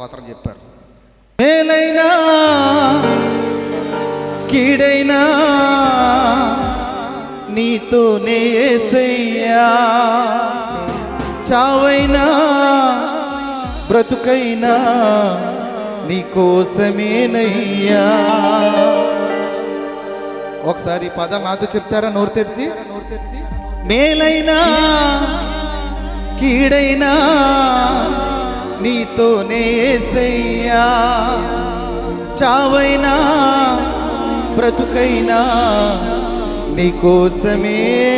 స్తోత్రం చెప్పారు. మేలైనా కీడైనా నీతోనే ఏసయ్యా. చావైనా బ్రతుకైనా నీకోసమేనయ్యా. ఒకసారి ఈ పదాలు నాతో చెప్తారా నోరు తెరిచి నోరు తెరిచి? మేలైనా కీడైనా ఏసయ్యా చావైనా బ్రతుకైనా నీకోసమేనయ్యా